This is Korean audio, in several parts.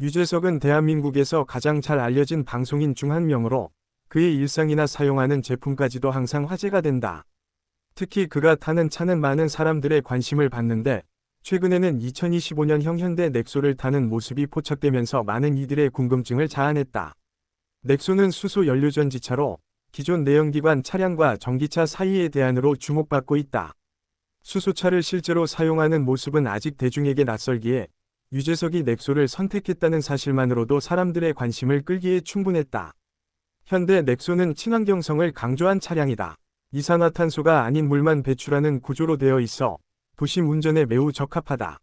유재석은 대한민국에서 가장 잘 알려진 방송인 중 한 명으로 그의 일상이나 사용하는 제품까지도 항상 화제가 된다. 특히 그가 타는 차는 많은 사람들의 관심을 받는데 최근에는 2025년형 현대 넥소를 타는 모습이 포착되면서 많은 이들의 궁금증을 자아냈다. 넥소는 수소 연료 전지차로 기존 내연기관 차량과 전기차 사이의 대안으로 주목받고 있다. 수소차를 실제로 사용하는 모습은 아직 대중에게 낯설기에 유재석이 넥소를 선택했다는 사실만으로도 사람들의 관심을 끌기에 충분했다. 현대 넥소는 친환경성을 강조한 차량이다. 이산화탄소가 아닌 물만 배출하는 구조로 되어 있어 도심 운전에 매우 적합하다.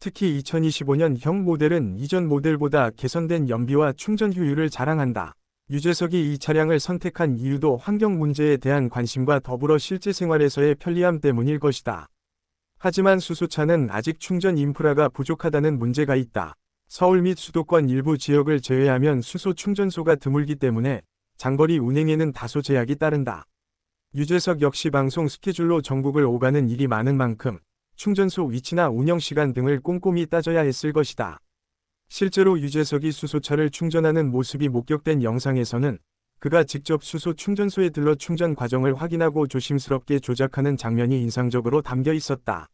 특히 2025년형 모델은 이전 모델보다 개선된 연비와 충전 효율을 자랑한다. 유재석이 이 차량을 선택한 이유도 환경 문제에 대한 관심과 더불어 실제 생활에서의 편리함 때문일 것이다. 하지만 수소차는 아직 충전 인프라가 부족하다는 문제가 있다. 서울 및 수도권 일부 지역을 제외하면 수소 충전소가 드물기 때문에 장거리 운행에는 다소 제약이 따른다. 유재석 역시 방송 스케줄로 전국을 오가는 일이 많은 만큼 충전소 위치나 운영 시간 등을 꼼꼼히 따져야 했을 것이다. 실제로 유재석이 수소차를 충전하는 모습이 목격된 영상에서는 그가 직접 수소 충전소에 들러 충전 과정을 확인하고 조심스럽게 조작하는 장면이 인상적으로 담겨 있었다.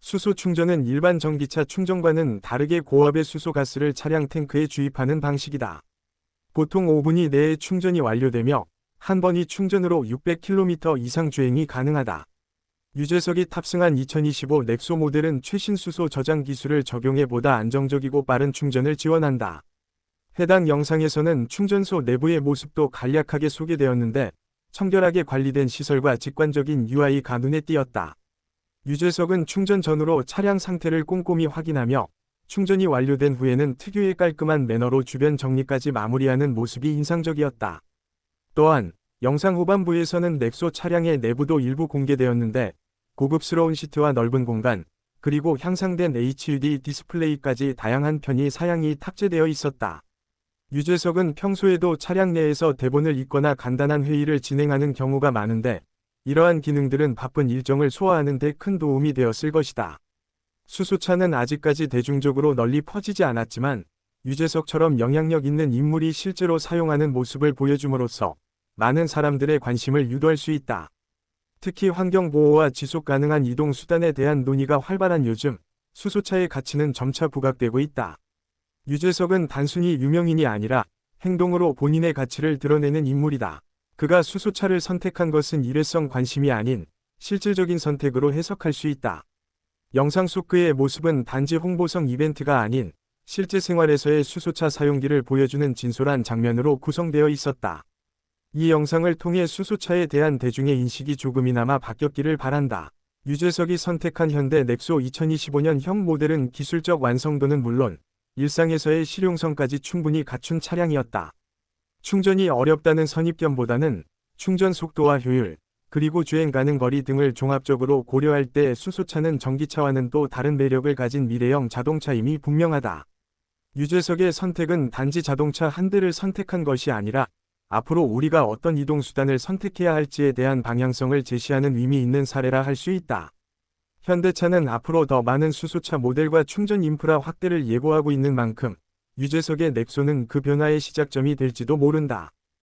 수소 충전은 일반 전기차 충전과는 다르게 고압의 수소 가스를 차량 탱크에 주입하는 방식이다. 보통 5분 이 내에 충전이 완료되며 한 번이 충전으로 600km 이상 주행이 가능하다. 유재석이 탑승한 2025 넥소 모델은 최신 수소 저장 기술을 적용해 보다 안정적이고 빠른 충전을 지원한다. 해당 영상에서는 충전소 내부의 모습도 간략하게 소개되었는데 청결하게 관리된 시설과 직관적인 UI가 눈에 띄었다. 유재석은 충전 전후로 차량 상태를 꼼꼼히 확인하며 충전이 완료된 후에는 특유의 깔끔한 매너로 주변 정리까지 마무리하는 모습이 인상적이었다. 또한 영상 후반부에서는 넥소 차량의 내부도 일부 공개되었는데 고급스러운 시트와 넓은 공간, 그리고 향상된 HUD 디스플레이까지 다양한 편의 사양이 탑재되어 있었다. 유재석은 평소에도 차량 내에서 대본을 읽거나 간단한 회의를 진행하는 경우가 많은데 이러한 기능들은 바쁜 일정을 소화하는 데 큰 도움이 되었을 것이다. 수소차는 아직까지 대중적으로 널리 퍼지지 않았지만 유재석처럼 영향력 있는 인물이 실제로 사용하는 모습을 보여줌으로써 많은 사람들의 관심을 유도할 수 있다. 특히 환경보호와 지속 가능한 이동 수단에 대한 논의가 활발한 요즘 수소차의 가치는 점차 부각되고 있다. 유재석은 단순히 유명인이 아니라 행동으로 본인의 가치를 드러내는 인물이다. 그가 수소차를 선택한 것은 일회성 관심이 아닌 실질적인 선택으로 해석할 수 있다. 영상 속 그의 모습은 단지 홍보성 이벤트가 아닌 실제 생활에서의 수소차 사용기를 보여주는 진솔한 장면으로 구성되어 있었다. 이 영상을 통해 수소차에 대한 대중의 인식이 조금이나마 바뀌었기를 바란다. 유재석이 선택한 현대 넥소 2025년형 모델은 기술적 완성도는 물론 일상에서의 실용성까지 충분히 갖춘 차량이었다. 충전이 어렵다는 선입견보다는 충전 속도와 효율, 그리고 주행 가능 거리 등을 종합적으로 고려할 때 수소차는 전기차와는 또 다른 매력을 가진 미래형 자동차임이 분명하다. 유재석의 선택은 단지 자동차 한 대를 선택한 것이 아니라 앞으로 우리가 어떤 이동수단을 선택해야 할지에 대한 방향성을 제시하는 의미 있는 사례라 할 수 있다. 현대차는 앞으로 더 많은 수소차 모델과 충전 인프라 확대를 예고하고 있는 만큼 유재석의 넥소는 그 변화의 시작점이 될지도 모른다.